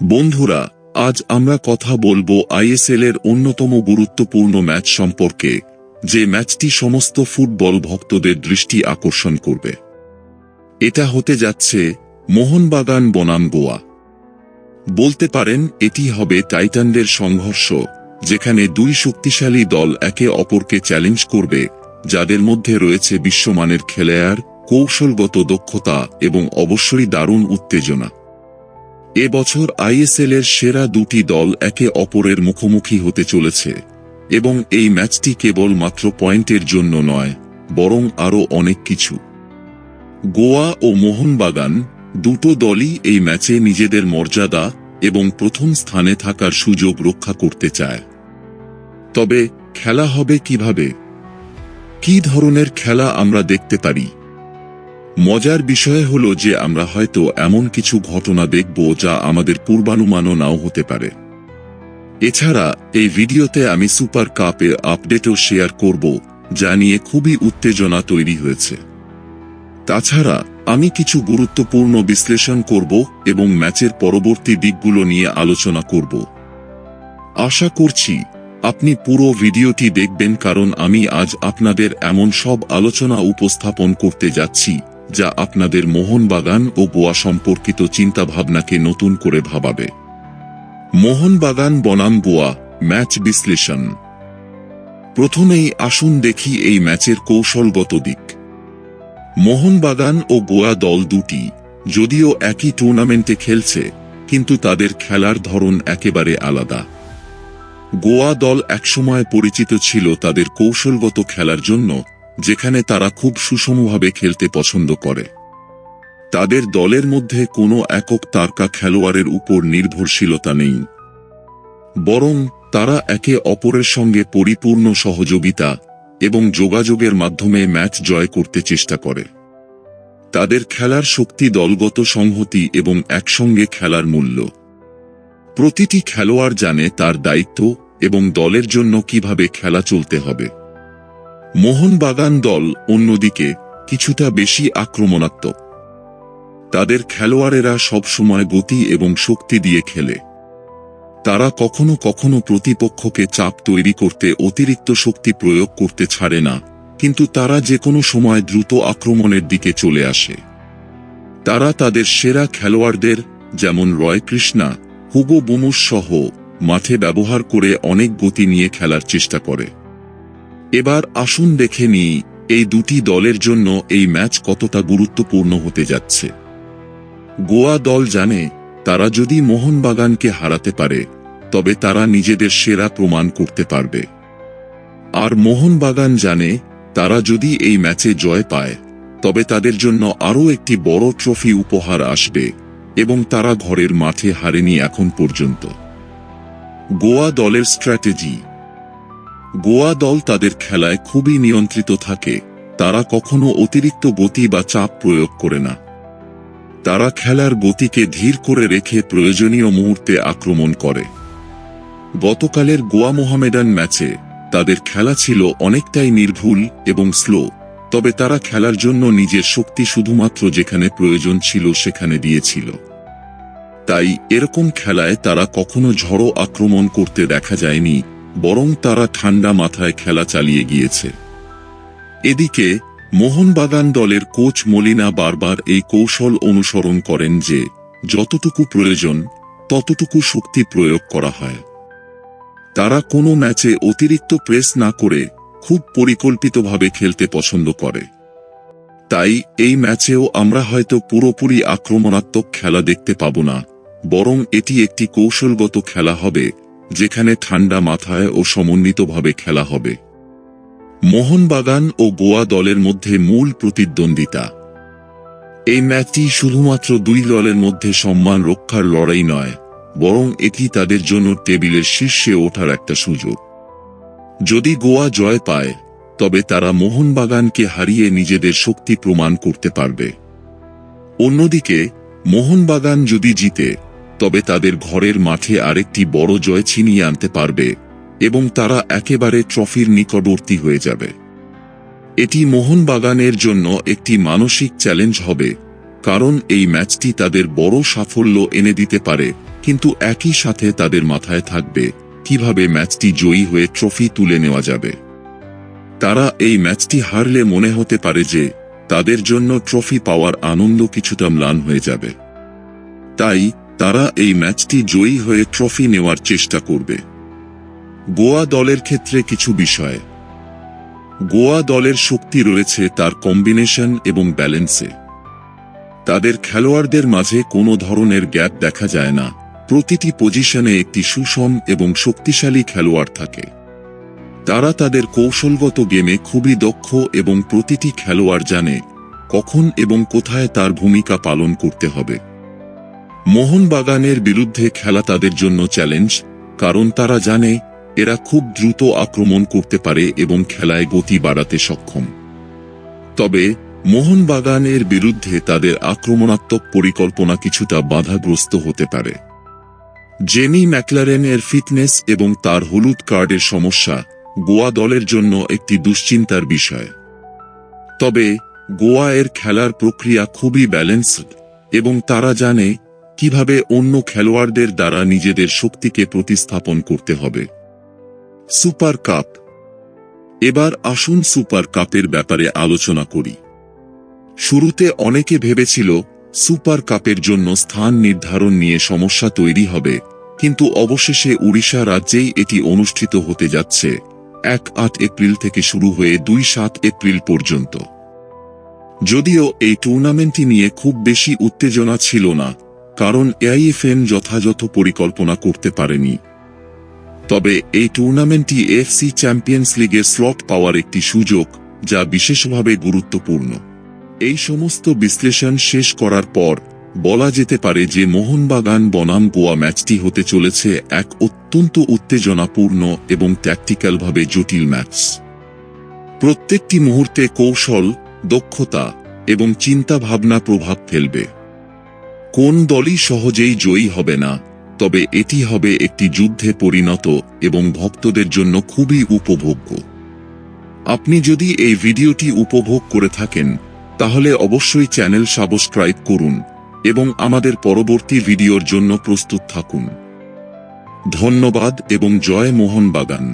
বন্ধুরা, আজ আমরা কথা বলব আইএসএল এর অন্যতম গুরুত্বপূর্ণ ম্যাচ সম্পর্কে, যে ম্যাচটি সমস্ত ফুটবল ভক্তদের দৃষ্টি আকর্ষণ করবে। এটা হতে যাচ্ছে মোহনবাগান বনাম গোয়া বলতে পারেন, এটি হবে টাইটানদের সংঘর্ষ, যেখানে দুই শক্তিশালী দল একে অপরকে চ্যালেঞ্জ করবে, যাদের মধ্যে রয়েছে বিশ্বমানের খেলোয়াড়, কৌশলগত দক্ষতা এবং অবশ্যই দারুণ উত্তেজনা। এবছর আইএসএল এর সেরা দুটি দল একে অপরের মুখোমুখি হতে চলেছে, এবং এই ম্যাচটি কেবল মাত্র পয়েন্টের জন্য নয়, বরং আরও অনেক কিছু। গোয়া ও মোহনবাগান দুটো দলই এই ম্যাচে নিজেদের মর্যাদা এবং প্রথম স্থানে থাকার সুযোগ রক্ষা করতে চায়। তবে খেলা হবে কীভাবে? কি ধরনের খেলা আমরা দেখতে পারি? মজার বিষয় হলো যে আমরা হয়তো এমন কিছু ঘটনা দেখব যা আমাদের পূর্বানুমানও নাও হতে পারে। এছাড়া, এই ভিডিওতে আমি সুপার কাপের আপডেটও শেয়ার করব, যা নিয়ে খুবই উত্তেজনা তৈরি হয়েছে। তাছাড়া, আমি কিছু গুরুত্বপূর্ণ বিশ্লেষণ করব এবং ম্যাচের পরবর্তী দিকগুলো নিয়ে আলোচনা করব। আশা করছি, আপনি পুরো ভিডিওটি দেখবেন কারণ আমি আজ আপনাদের এমন সব আলোচনা উপস্থাপন করতে যাচ্ছি যা আপনাদের মোহনবাগান ও গোয়া সম্পর্কিত চিন্তাভাবনাকে নতুন করে ভাবাবে। মোহনবাগান বনাম গোয়া ম্যাচ বিশ্লেষণ। প্রথমেই আসুন দেখি এই ম্যাচের কৌশলগত দিক। মোহনবাগান ও গোয়া দল দুটি, যদিও একই টুর্নামেন্টে খেলছে, কিন্তু তাদের খেলার ধরন একেবারে আলাদা। গোয়া দল একসময় পরিচিত ছিল তাদের কৌশলগত খেলার জন্য যেখানে তারা খুব সুষমভাবে খেলতে পছন্দ করে। তাদের দলের মধ্যে কোনো একক তারকা খেলোয়াড়ের উপর নির্ভরশীলতা নেই। বরং তারা একে অপরের সঙ্গে পরিপূর্ণ সহযোগিতা এবং যোগাযোগের মাধ্যমে ম্যাচ জয় করতে চেষ্টা করে। তাদের খেলার শক্তি দলগত সংহতি এবং একসঙ্গে খেলার মূল্য। প্রতিটি খেলোয়াড় জানে তার দায়িত্ব এবং দলের জন্য কীভাবে খেলা চলতে হবে। মোহনবাগান দল অন্যদিকে কিছুটা বেশি আক্রমণাত্মক। তাদের খেলোয়াড়েরা সবসময় গতি এবং শক্তি দিয়ে খেলে। তারা কখনো কখনো প্রতিপক্ষকে চাপ তৈরি করতে অতিরিক্ত শক্তি প্রয়োগ করতে ছাড়ে না, কিন্তু তারা যে কোনো সময় দ্রুত আক্রমণের দিকে চলে আসে। তারা তাদের সেরা খেলোয়াড়দের, যেমন রয় কৃষ্ণা হুগো বুমুস সহ মাঠে ব্যবহার করে অনেক গতি নিয়ে খেলার চেষ্টা করে। এবার আসুন দেখে নিই, এই দুটি দলের জন্য এই ম্যাচ কতটা গুরুত্বপূর্ণ হতে যাচ্ছে। গোয়া দল জানে, তারা যদি মোহনবাগানকে হারাতে পারে, তবে তারা নিজেদের সেরা প্রমাণ করতে পারবে। আর মোহনবাগান জানে, তারা যদি এই ম্যাচে জয় পায়, তবে তাদের জন্য আরও একটি বড় ট্রফি উপহার আসবে, এবং তারা ঘরের মাঠে হারেনি এখন পর্যন্ত। গোয়া দলের স্ট্র্যাটেজি গোয়া দল তাদের খেলায় খুবই নিয়ন্ত্রিত থাকে, তারা কখনো অতিরিক্ত গতি বা চাপ প্রয়োগ করে না। তারা খেলার গতিকে ধীর করে রেখে প্রয়োজনীয় মুহূর্তে আক্রমণ করে। গতকালের গোয়া মোহামেডান ম্যাচে তাদের খেলা ছিল অনেকটাই নির্ভুল এবং স্লো, তবে তারা খেলার জন্য নিজের শক্তি শুধুমাত্র যেখানে প্রয়োজন ছিল সেখানে দিয়েছিল। তাই এরকম খেলায় তারা কখনো ঝড়ো আক্রমণ করতে দেখা যায়নি। বরং তারা ঠান্ডা মাথায় খেলা চালিয়ে গিয়েছে। এদিকে, মোহনবাগান দলের কোচ মলিনা বারবার এই কৌশল অনুসরণ করেন যে, যতটুকু প্রয়োজন, ততটুকু শক্তি প্রয়োগ করা হয়। তারা কোনো ম্যাচে অতিরিক্ত প্রেস না করে খুব পরিকল্পিতভাবে খেলতে পছন্দ করে। তাই এই ম্যাচেও আমরা হয়তো পুরোপুরি আক্রমণাত্মক খেলা দেখতে পাব না, বরং এটি একটি কৌশলগত খেলা হবে যেখানে ঠান্ডা মাথায় ও সমন্বিতভাবে খেলা হবে। মোহনবাগান ও গোয়া দলের মধ্যে মূল প্রতিদ্বন্দ্বিতা। এই ম্যাচটি শুধুমাত্র দুই দলের মধ্যে সম্মান রক্ষার লড়াই নয়, বরং এটি তাদের জন্য টেবিলের শীর্ষে ওঠার একটা সুযোগ। যদি গোয়া জয় পায়, তবে তারা মোহনবাগানকে হারিয়ে নিজেদের শক্তি প্রমাণ করতে পারবে। অন্যদিকে, মোহনবাগান যদি জিতে তবে তাদের ঘরের মাঠে আরেকটি বড় জয় ছিনিয়ে আনতে পারবে এবং তারা একেবারে ট্রফির নিকটবর্তী হয়ে যাবে। এটি মোহনবাগানের জন্য একটি মানসিক চ্যালেঞ্জ হবে, কারণ এই ম্যাচটি তাদের বড় সাফল্য এনে দিতে পারে, কিন্তু একই সাথে তাদের মাথায় থাকবে কীভাবে ম্যাচটি জয়ী হয়ে ট্রফি তুলে নেওয়া যাবে। তারা এই ম্যাচটি হারলে মনে হতে পারে যে তাদের জন্য ট্রফি পাওয়ার আনন্দ কিছুটা ম্লান হয়ে যাবে। তাই তারা এই ম্যাচটি জয়ী হয়ে ট্রফি নেওয়ার চেষ্টা করবে। গোয়া দলের ক্ষেত্রে কিছু বিষয়। গোয়া দলের শক্তি রয়েছে তার কম্বিনেশন এবং ব্যালেন্সে। তাদের খেলোয়াড়দের মাঝে কোনো ধরনের গ্যাপ দেখা যায় না। প্রতিটি পজিশনে একটি সুষম এবং শক্তিশালী খেলোয়াড় থাকে। তারা তাদের কৌশলগত গেমে খুবই দক্ষ এবং প্রতিটি খেলোয়াড় জানে কখন এবং কোথায় তার ভূমিকা পালন করতে হবে। মোহনবাগানের বিরুদ্ধে খেলা তাদের জন্য চ্যালেঞ্জ, কারণ তারা জানে, এরা খুব দ্রুত আক্রমণ করতে পারে এবং খেলায় গতি বাড়াতে সক্ষম। তবে, মোহনবাগানের বিরুদ্ধে তাদের আক্রমণাত্মক পরিকল্পনা কিছুটা বাধাগ্রস্ত হতে পারে। জেমি ম্যাকলারেনের ফিটনেস এবং তার হলুদ কার্ডের সমস্যা গোয়া দলের জন্য একটি দুশ্চিন্তার বিষয়। তবে, গোয়া এর খেলার প্রক্রিয়া খুবই ব্যালেন্সড এবং তারা জানে কীভাবে অন্য খেলোয়াড়দের দ্বারা নিজেদের শক্তিকে প্রতিস্থাপন করতে হবে। Super cup. এবার আসুন সুপার কাপের ব্যাপারে আলোচনা করি। শুরুতে অনেকে ভেবেছিল, সুপার কাপের জন্য স্থান নির্ধারণ নিয়ে সমস্যা তৈরি হবে, কিন্তু অবশেষে উড়িষ্যা রাজ্যেই এটি অনুষ্ঠিত হতে যাচ্ছে, এক আট এপ্রিল থেকে শুরু হয়ে দুই সাত এপ্রিল পর্যন্ত। যদিও এই টুর্নামেন্টটি নিয়ে খুব বেশি উত্তেজনা ছিল না কারণ এআইএফএন যথাযথ পরিকল্পনা করতে পারেনি। তবে এই টুর্নামেন্টটি এফসি চ্যাম্পিয়ন্স লিগের স্লট পাওয়ার একটি সুযোগ, যা বিশেষভাবে গুরুত্বপূর্ণ। এই সমস্ত বিশ্লেষণ শেষ করার পর, বলা যেতে পারে যে মোহনবাগান বনাম গোয়া ম্যাচটি হতে চলেছে এক অত্যন্ত উত্তেজনাপূর্ণ এবং ট্যাকটিক্যালভাবে জটিল ম্যাচ। প্রত্যেকটি মুহূর্তে কৌশল, দক্ষতা এবং চিন্তাভাবনা প্রভাব ফেলবে। কোন দলই সহজেই জয়ী হবে না, তবে এটি হবে একটি যুদ্ধে পরিণত এবং ভক্তদের জন্য খুবই উপভোগ্য। আপনি যদি এই ভিডিওটি উপভোগ করে থাকেন, তাহলে অবশ্যই চ্যানেল সাবস্ক্রাইব করুন এবং আমাদের পরবর্তী ভিডিওর জন্য প্রস্তুত থাকুন। ধন্যবাদ এবং জয় মোহনবাগান।